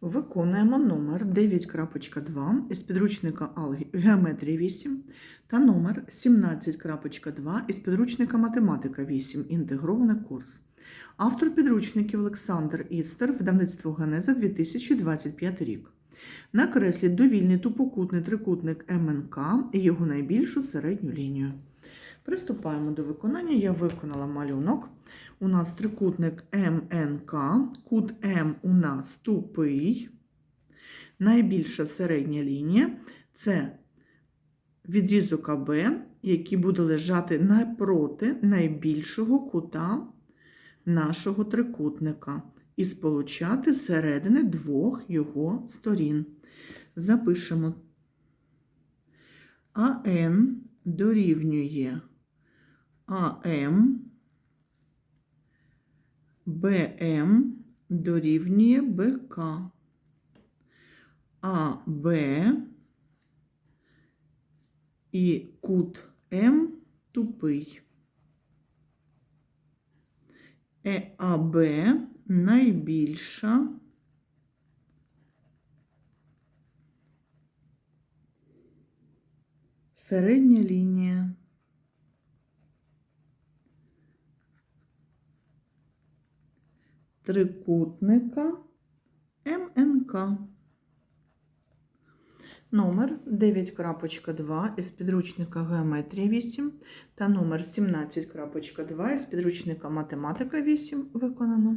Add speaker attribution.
Speaker 1: Виконуємо номер 9.2 із підручника «Алге- Геометрія 8 та номер 17.2 із підручника Математика 8. Інтегрований курс. Автор підручників Олександр Істер, видавництво Генеза 2025 рік. Накресліть довільний тупокутний трикутник МНК і його найбільшу середню лінію. Приступаємо до виконання. Я виконала малюнок. У нас трикутник МНК, кут М у нас тупий. Найбільша середня лінія це відрізок АБ, який буде лежати напроти найбільшого кута нашого трикутника і сполучати середини двох його сторін. Запишемо АН дорівнює АМ, БМ дорівнює БК, АБ і кут М тупий. ЕАБ найбільша середня лінія. Трикутника МНК. Номер 9.2 із підручника Геометрія 8 та номер 17.2 із підручника Математика 8 виконано.